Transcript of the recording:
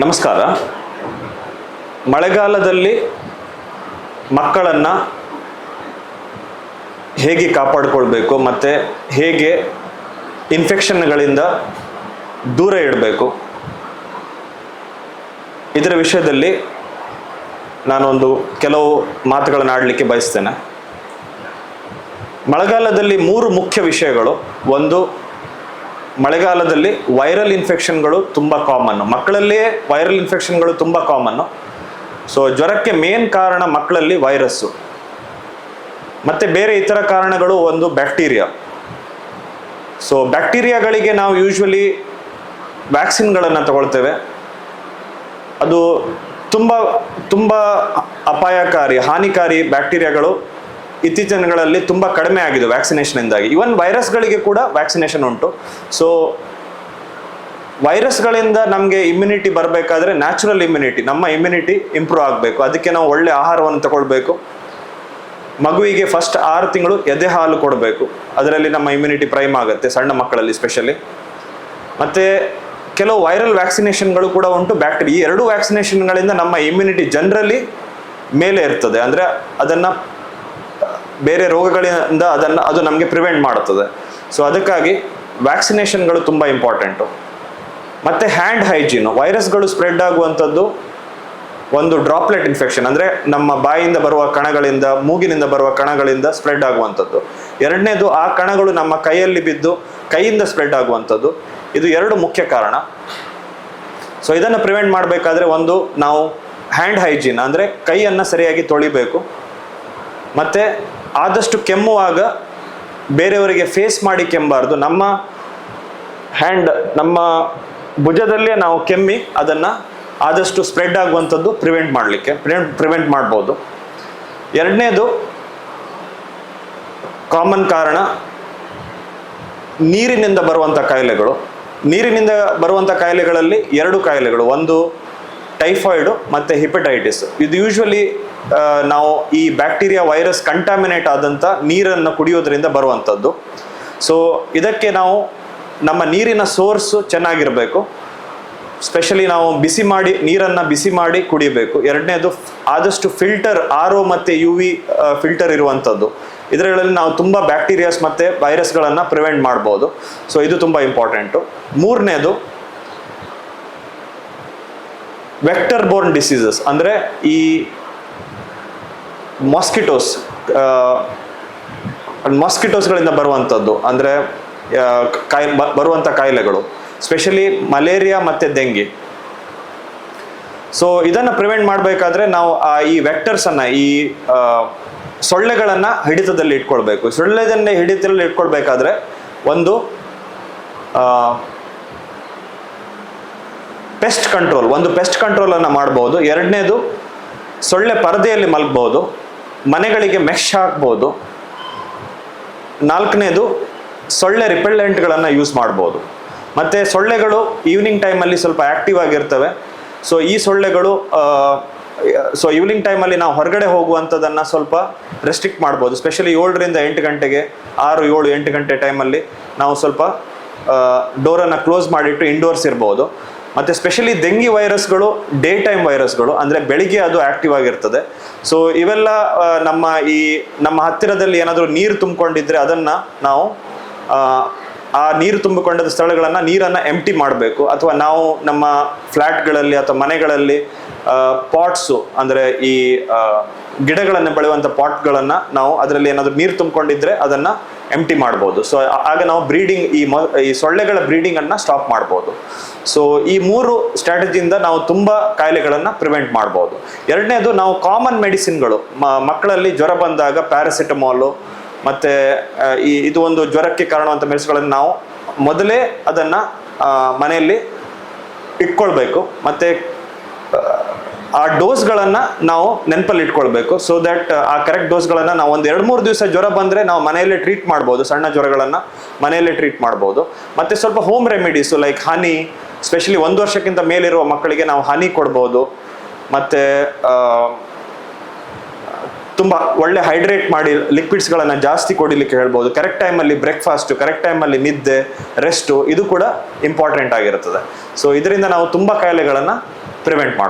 ನಮಸ್ಕಾರ. ಮಳೆಗಾಲದಲ್ಲಿ ಮಕ್ಕಳನ್ನು ಹೇಗೆ ಕಾಪಾಡಿಕೊಳ್ಬೇಕು ಮತ್ತು ಹೇಗೆ ಇನ್ಫೆಕ್ಷನ್ಗಳಿಂದ ದೂರ ಇಡಬೇಕು ಇದರ ವಿಷಯದಲ್ಲಿ ನಾನೊಂದು ಕೆಲವು ಮಾತುಗಳನ್ನು ಆಡಲಿಕ್ಕೆ ಬಯಸ್ತೇನೆ. ಮಳೆಗಾಲದಲ್ಲಿ ಮೂರು ಮುಖ್ಯ ವಿಷಯಗಳು. ಒಂದು ಮಳೆಗಾಲದಲ್ಲಿ ವೈರಲ್ ಇನ್ಫೆಕ್ಷನ್ಗಳು ತುಂಬ ಕಾಮನ್ನು ಮಕ್ಕಳಲ್ಲೇ ವೈರಲ್ ಇನ್ಫೆಕ್ಷನ್ಗಳು ತುಂಬ ಕಾಮನ್ನು ಸೊ ಜ್ವರಕ್ಕೆ ಮೇನ್ ಕಾರಣ ಮಕ್ಕಳಲ್ಲಿ ವೈರಸ್ಸು ಮತ್ತು ಬೇರೆ ಇತರ ಕಾರಣಗಳು ಒಂದು ಬ್ಯಾಕ್ಟೀರಿಯಾ ಸೊ ಬ್ಯಾಕ್ಟೀರಿಯಾಗಳಿಗೆ ನಾವು ಯೂಶ್ವಲಿ ವ್ಯಾಕ್ಸಿನ್ಗಳನ್ನು ತಗೊಳ್ತೇವೆ. ಅದು ತುಂಬ ತುಂಬ ಅಪಾಯಕಾರಿ, ಹಾನಿಕಾರಿ ಬ್ಯಾಕ್ಟೀರಿಯಾಗಳು ಇತ್ತೀಚಿನ ದಿನಗಳಲ್ಲಿ ತುಂಬ ಕಡಿಮೆ ಆಗಿದೆ ವ್ಯಾಕ್ಸಿನೇಷನಿಂದಾಗಿ ಇವನ್ ವೈರಸ್ಗಳಿಗೆ ಕೂಡ ವ್ಯಾಕ್ಸಿನೇಷನ್ ಉಂಟು. ಸೊ ವೈರಸ್ಗಳಿಂದ ನಮಗೆ ಇಮ್ಯುನಿಟಿ ಬರಬೇಕಾದ್ರೆ ನ್ಯಾಚುರಲ್ ಇಮ್ಯುನಿಟಿ ನಮ್ಮ ಇಮ್ಯುನಿಟಿ ಇಂಪ್ರೂವ್ ಆಗಬೇಕು. ಅದಕ್ಕೆ ನಾವು ಒಳ್ಳೆ ಆಹಾರವನ್ನು ತಗೊಳ್ಬೇಕು. ಮಗುವಿಗೆ ಫಸ್ಟ್ ಆರು ತಿಂಗಳು ಎದೆ ಹಾಲು ಕೊಡಬೇಕು. ಅದರಲ್ಲಿ ನಮ್ಮ ಇಮ್ಯುನಿಟಿ ಪ್ರೈಮ್ ಆಗುತ್ತೆ, ಸಣ್ಣ ಮಕ್ಕಳಲ್ಲಿ ಸ್ಪೆಷಲಿ ಮತ್ತು ಕೆಲವು ವೈರಲ್ ವ್ಯಾಕ್ಸಿನೇಷನ್ಗಳು ಕೂಡ ಉಂಟು ಬ್ಯಾಕ್ಟೀರಿಯಾ ಈ ಎರಡು ವ್ಯಾಕ್ಸಿನೇಷನ್ಗಳಿಂದ ನಮ್ಮ ಇಮ್ಯುನಿಟಿ ಜನರಲಿ ಮೇಲೆ ಇರ್ತದೆ. ಅಂದರೆ ಅದನ್ನು ಬೇರೆ ರೋಗಗಳಿಂದ ಅದನ್ನು ಅದು ನಮಗೆ ಪ್ರಿವೆಂಟ್ ಮಾಡುತ್ತದೆ. ಸೊ ಅದಕ್ಕಾಗಿ ವ್ಯಾಕ್ಸಿನೇಷನ್ಗಳು ತುಂಬ ಇಂಪಾರ್ಟೆಂಟು ಮತ್ತು ಹ್ಯಾಂಡ್ ಹೈಜೀನು ವೈರಸ್ಗಳು ಸ್ಪ್ರೆಡ್ ಆಗುವಂಥದ್ದು ಒಂದು ಡ್ರಾಪ್ಲೆಟ್ ಇನ್ಫೆಕ್ಷನ್ ಅಂದರೆ ನಮ್ಮ ಬಾಯಿಯಿಂದ ಬರುವ ಕಣಗಳಿಂದ, ಮೂಗಿನಿಂದ ಬರುವ ಕಣಗಳಿಂದ ಸ್ಪ್ರೆಡ್ ಆಗುವಂಥದ್ದು. ಎರಡನೇದು ಆ ಕಣಗಳು ನಮ್ಮ ಕೈಯಲ್ಲಿ ಬಿದ್ದು ಕೈಯಿಂದ ಸ್ಪ್ರೆಡ್ ಆಗುವಂಥದ್ದು. ಇದು ಎರಡು ಮುಖ್ಯ ಕಾರಣ. ಸೊ ಇದನ್ನು ಪ್ರಿವೆಂಟ್ ಮಾಡಬೇಕಾದ್ರೆ ಒಂದು ನಾವು ಹ್ಯಾಂಡ್ ಹೈಜೀನ್ ಅಂದರೆ ಕೈಯನ್ನು ಸರಿಯಾಗಿ ತೊಳಿಬೇಕು. ಮತ್ತು ಆದಷ್ಟು ಕೆಮ್ಮುವಾಗ ಬೇರೆಯವರಿಗೆ ಫೇಸ್ ಮಾಡಿ ಕೆಮ್ಮಬಾರ್ದು. ನಮ್ಮ ಹ್ಯಾಂಡ್ ನಮ್ಮ ಭುಜದಲ್ಲೇ ನಾವು ಕೆಮ್ಮಿ ಅದನ್ನು ಆದಷ್ಟು ಸ್ಪ್ರೆಡ್ ಆಗುವಂಥದ್ದು ಪ್ರಿವೆಂಟ್ ಮಾಡಲಿಕ್ಕೆ ಪ್ರಿವೆಂಟ್ ಪ್ರಿವೆಂಟ್ ಮಾಡ್ಬೋದು. ಎರಡನೇದು ಕಾಮನ್ ಕಾರಣ ನೀರಿನಿಂದ ಬರುವಂಥ ಕಾಯಿಲೆಗಳು. ನೀರಿನಿಂದ ಬರುವಂಥ ಕಾಯಿಲೆಗಳಲ್ಲಿ ಎರಡು ಕಾಯಿಲೆಗಳು, ಒಂದು ಟೈಫಾಯ್ಡು ಮತ್ತು ಹಿಪಟೈಟಿಸ್ ಇದು ಯೂಶ್ವಲಿ ನಾವು ಈ ಬ್ಯಾಕ್ಟೀರಿಯಾ ವೈರಸ್ ಕಂಟಾಮಿನೇಟ್ ಆದಂಥ ನೀರನ್ನು ಕುಡಿಯೋದ್ರಿಂದ ಬರುವಂಥದ್ದು ಸೊ ಇದಕ್ಕೆ ನಾವು ನಮ್ಮ ನೀರಿನ ಸೋರ್ಸು ಚೆನ್ನಾಗಿರಬೇಕು. ಸ್ಪೆಷಲಿ ನಾವು ಬಿಸಿ ಮಾಡಿ, ನೀರನ್ನು ಬಿಸಿ ಮಾಡಿ ಕುಡಿಬೇಕು. ಎರಡನೇದು ಆದಷ್ಟು ಫಿಲ್ಟರ್ ಆರ್ ಒ ಮತ್ತು ಯು ವಿ ಫಿಲ್ಟರ್ ಇರುವಂಥದ್ದು ಇದರಲ್ಲಿ ನಾವು ತುಂಬ ಬ್ಯಾಕ್ಟೀರಿಯಾಸ್ ಮತ್ತು ವೈರಸ್ಗಳನ್ನು ಪ್ರಿವೆಂಟ್ ಮಾಡ್ಬೋದು. ಸೊ ಇದು ತುಂಬ ಇಂಪಾರ್ಟೆಂಟು ಮೂರನೇದು ವೆಕ್ಟರ್ ಬೋರ್ನ್ ಡಿಸೀಸಸ್ ಅಂದರೆ ಈ ಮಾಸ್ಕಿಟೋಸ್ ಮಾಸ್ಕಿಟೋಸ್ಗಳಿಂದ ಬರುವಂಥದ್ದು. ಅಂದರೆ ಕಾಯಿ ಬರುವಂಥ ಕಾಯಿಲೆಗಳು. ಸ್ಪೆಷಲಿ ಮಲೇರಿಯಾ ಮತ್ತು ಡೆಂಗಿ ಸೊ ಇದನ್ನು ಪ್ರಿವೆಂಟ್ ಮಾಡಬೇಕಾದ್ರೆ ನಾವು ಈ ವೆಕ್ಟರ್ಸನ್ನು ಈ ಸೊಳ್ಳೆಗಳನ್ನು ಹಿಡಿತದಲ್ಲಿ ಇಟ್ಕೊಳ್ಬೇಕು. ಸೊಳ್ಳೆದನ್ನೇ ಹಿಡಿತದಲ್ಲಿ ಇಟ್ಕೊಳ್ಬೇಕಾದ್ರೆ ಒಂದು ಪೆಸ್ಟ್ ಕಂಟ್ರೋಲ್ ಒಂದು ಪೆಸ್ಟ್ ಕಂಟ್ರೋಲನ್ನು ಮಾಡ್ಬೋದು. ಎರಡನೇದು, ಸೊಳ್ಳೆ ಪರದೆಯಲ್ಲಿ ಮಲಗ್ಬೋದು. ಮನೆಗಳಿಗೆ ಮೆಶ್ ಹಾಕ್ಬೋದು. ನಾಲ್ಕನೇದು ಸೊಳ್ಳೆ ರಿಪೆಲ್ಲೆಂಟ್ಗಳನ್ನು ಯೂಸ್ ಮಾಡ್ಬೋದು. ಮತ್ತು ಸೊಳ್ಳೆಗಳು ಈವ್ನಿಂಗ್ ಟೈಮಲ್ಲಿ ಸ್ವಲ್ಪ ಆ್ಯಕ್ಟಿವ್ ಆಗಿರ್ತವೆ. ಸೊ ಈ ಸೊಳ್ಳೆಗಳು ಸೊ ಈವ್ನಿಂಗ್ ಟೈಮಲ್ಲಿ ನಾವು ಹೊರಗಡೆ ಹೋಗುವಂಥದ್ದನ್ನು ಸ್ವಲ್ಪ ರೆಸ್ಟ್ರಿಕ್ಟ್ ಮಾಡ್ಬೋದು. ಸ್ಪೆಷಲಿ ಏಳರಿಂದ ಎಂಟು ಗಂಟೆಗೆ, ಆರು, ಏಳು, ಎಂಟು ಗಂಟೆ ಟೈಮಲ್ಲಿ ನಾವು ಸ್ವಲ್ಪ ಡೋರನ್ನು ಕ್ಲೋಸ್ ಮಾಡಿಟ್ಟು ಇಂಡೋರ್ಸ್ ಇರ್ಬೋದು. ಮತ್ತು ಸ್ಪೆಷಲಿ ಡೆಂಗಿ ವೈರಸ್ಗಳು ಡೇ ಟೈಮ್ ವೈರಸ್ಗಳು ಅಂದರೆ ಬೆಳಿಗ್ಗೆ ಅದು ಆ್ಯಕ್ಟಿವ್ ಆಗಿರ್ತದೆ. ಸೊ ಇವೆಲ್ಲ ನಮ್ಮ ಈ ನಮ್ಮ ಹತ್ತಿರದಲ್ಲಿ ಏನಾದರೂ ನೀರು ತುಂಬಿಕೊಂಡಿದ್ರೆ ಅದನ್ನು ನಾವು ಆ, ನೀರು ತುಂಬಿಕೊಂಡ ಸ್ಥಳಗಳನ್ನು ನೀರನ್ನು ಎಂಟಿ ಮಾಡಬೇಕು. ಅಥವಾ ನಾವು ನಮ್ಮ ಫ್ಲ್ಯಾಟ್ಗಳಲ್ಲಿ ಅಥವಾ ಮನೆಗಳಲ್ಲಿ ಪಾಟ್ಸು ಅಂದರೆ ಈ ಗಿಡಗಳನ್ನು ಬೆಳೆಯುವಂಥ ಪಾಟ್ಗಳನ್ನು ನಾವು ಅದರಲ್ಲಿ ಏನಾದರೂ ನೀರು ತುಂಬಿಕೊಂಡಿದ್ರೆ ಅದನ್ನು ಎಂಟಿ ಮಾಡ್ಬೋದು. ಸೊ ಆಗ ನಾವು ಬ್ರೀಡಿಂಗ್ ಈ ಮ, ಈ ಸೊಳ್ಳೆಗಳ ಬ್ರೀಡಿಂಗನ್ನು ಸ್ಟಾಪ್ ಮಾಡ್ಬೋದು. ಸೊ ಈ ಮೂರು ಸ್ಟ್ರಾಟಜಿಯಿಂದ ನಾವು ತುಂಬ ಕಾಯಿಲೆಗಳನ್ನು ಪ್ರಿವೆಂಟ್ ಮಾಡ್ಬೋದು. ಎರಡನೇದು ನಾವು ಕಾಮನ್ ಮೆಡಿಸಿನ್ಗಳು ಮಕ್ಕಳಲ್ಲಿ ಜ್ವರ ಬಂದಾಗ ಪ್ಯಾರಾಸಿಟಮಾಲು ಮತ್ತು ಈ, ಇದು ಒಂದು ಜ್ವರಕ್ಕೆ ಕಾರಣವಂಥ ಮೆಡಿಸಿನ್ಗಳನ್ನು ನಾವು ಮೊದಲೇ ಅದನ್ನು ಮನೆಯಲ್ಲಿ ಇಟ್ಕೊಳ್ಬೇಕು. ಮತ್ತು ಆ ಡೋಸ್ಗಳನ್ನು ನಾವು ನೆನಪಲ್ಲಿ ಇಟ್ಕೊಳ್ಬೇಕು ಸೊ ದಟ್ ಆ ಕರೆಕ್ಟ್ ಡೋಸ್ಗಳನ್ನು ನಾವು ಒಂದು ಎರಡು ಮೂರು ದಿವಸ ಜ್ವರ ಬಂದರೆ ನಾವು ಮನೆಯಲ್ಲೇ ಟ್ರೀಟ್ ಮಾಡ್ಬೋದು, ಸಣ್ಣ ಜ್ವರಗಳನ್ನು ಮನೆಯಲ್ಲೇ ಟ್ರೀಟ್ ಮಾಡ್ಬೋದು. ಮತ್ತು ಸ್ವಲ್ಪ home remedies like honey specially ಒಂದು ವರ್ಷಕ್ಕಿಂತ ಮೇಲಿರುವ ಮಕ್ಕಳಿಗೆ ನಾವು ಹನಿ ಕೊಡ್ಬೋದು. ಮತ್ತು ತುಂಬ ಒಳ್ಳೆ ಹೈಡ್ರೇಟ್ ಮಾಡಿ ಲಿಕ್ವಿಡ್ಸ್ಗಳನ್ನು ಜಾಸ್ತಿ ಕೊಡಲಿಕ್ಕೆ ಹೇಳ್ಬೋದು. ಕರೆಕ್ಟ್ ಟೈಮಲ್ಲಿ ಬ್ರೇಕ್ಫಾಸ್ಟು ಕರೆಕ್ಟ್ ಟೈಮಲ್ಲಿ ನಿದ್ದೆ ರೆಸ್ಟು ಇದು ಕೂಡ ಇಂಪಾರ್ಟೆಂಟ್ ಆಗಿರುತ್ತದೆ ಸೊ ಇದರಿಂದ ನಾವು ತುಂಬ ಕಾಯಿಲೆಗಳನ್ನು ಪ್ರಿವೆಂಟ್ ಮಾಡ್ಬೋದು.